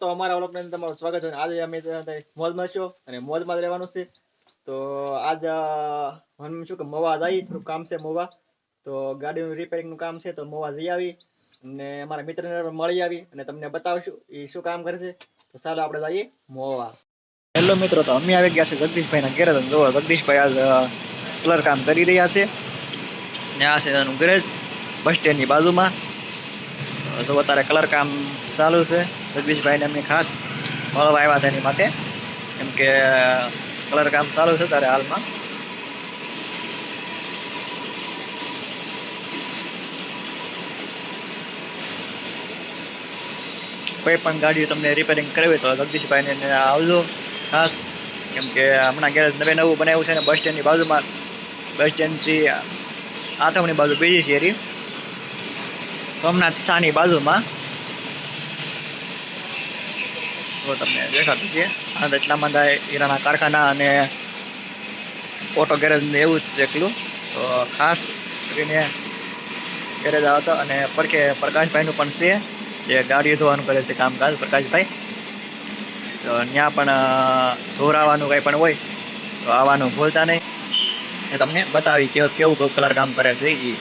તો અમારા વ્લોગની તમારું સ્વાગત છે. આજે અમે મોજમાં છો અને મોજમાં જ રહેવાનું છે. તો આજ અ, શું કે મોવા જઈ થોડું કામ છે મોવા. તો ગાડીનું રિપેરિંગનું કામ છે તો મોવા જઈ આવી અને અમારા મિત્રને મળી આવી અને તમને બતાવશું એ શું કામ કરે છે. તો ચાલો આપણે જઈએ મોવા. હેલો મિત્રો તો અમે આવી ગયા છે જગદીશભાઈના ઘેરે. તો જુઓ જગદીશભાઈ આજ કલર કામ કરી રહ્યા છે. ને આ છે એનું ગેરેજ બસ સ્ટેન્ડની બાજુમાં. તો અત્યારે કલર કામ ચાલુ છે. જગદીશભાઈને એમની ખાસ મળવા આવ્યા હતા માટે. કેમ કે કલર કામ ચાલુ છે ત્યારે હાલમાં. કોઈ પણ ગાડી તમને રિપેરિંગ કરવી તો જગદીશભાઈને આવજો. ખાસ, કેમ કે હમણાં ગેરેજ નવે નવું બનાવ્યું છે ને બસ સ્ટેન્ડની બાજુમાં બસ સ્ટેન્ડથી આથમની બાજુ બીજી એરી સોમનાથ શાહની બાજુમાં. તો તમને દેખાતું છે આ એટલામાં એટલા બધા હીરાના કારખાના અને ઓટો ગેરેજ ને એવું જ એકલું તો ખાસ કરીને ગેરેજ આવતો અને પડખે પ્રકાશભાઈનું પણ છે, જે ગાડી ધોવાનું કરે છે કામકાજ, પ્રકાશભાઈ. તો ત્યાં પણ ધોરાવાનું કંઈ પણ હોય, તો આવવાનું ભૂલતા નહીં. એ તમને બતાવી કેવું કેવું કલર કામ કરે છે એ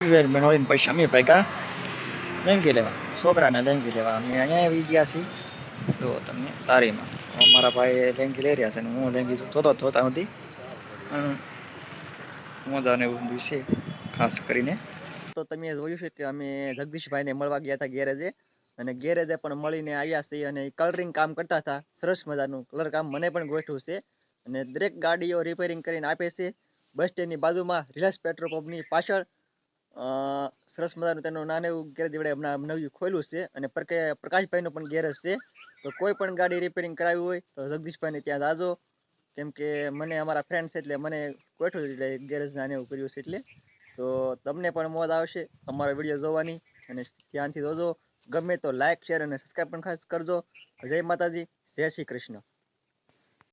બનાવીને પૈસા અમે પૈકા લેંગી લેવા છોકરાને લેંગી લેવા અમે અહીંયા આવી ગયા છીએ તો તમને તારીમાં મારા ભાઈ લેંગી લઈ રહ્યા છે અને હું લેંગી જોતો જોતા હતી મજાને એવું છે ખાસ કરીને તો તમે જોયું છે કે અમે જગદીશભાઈને મળવા ગયા હતા ગેરેજે અને ગેરેજે પણ મળીને આવ્યા છીએ અને કલરિંગ કામ કરતા હતા. સરસ મજાનું કલર કામ મને પણ ગોઠવું છે. અને દરેક ગાડીઓ રિપેરિંગ કરીને આપે છે. બસ સ્ટેન્ડની બાજુમાં રિલાયન્સ પેટ્રોલ પંપની પાછળ સરસ મજાનું તેનું નાનું એવું ગેરેજ વડે હમણાં નવું ખોલ્યું છે અને પ્રકે, પ્રકાશભાઈનું પણ ગેરેજ છે. તો કોઈ પણ ગાડી રિપેરિંગ કરાવી હોય તો જગદીશભાઈને ત્યાં જાજો. કેમ કે મને અમારા ફ્રેન્ડ છે એટલે મને છે એટલે ગેરેજ નાને એવું કર્યું છે એટલે. તો તમને પણ મોજ આવશે અમારો વીડિયો જોવાની. અને ધ્યાનથી જોજો. ગમે તો લાઈક શેર અને સબસ્ક્રાઈબ પણ ખાસ કરજો. જય માતાજી, જય શ્રી કૃષ્ણ.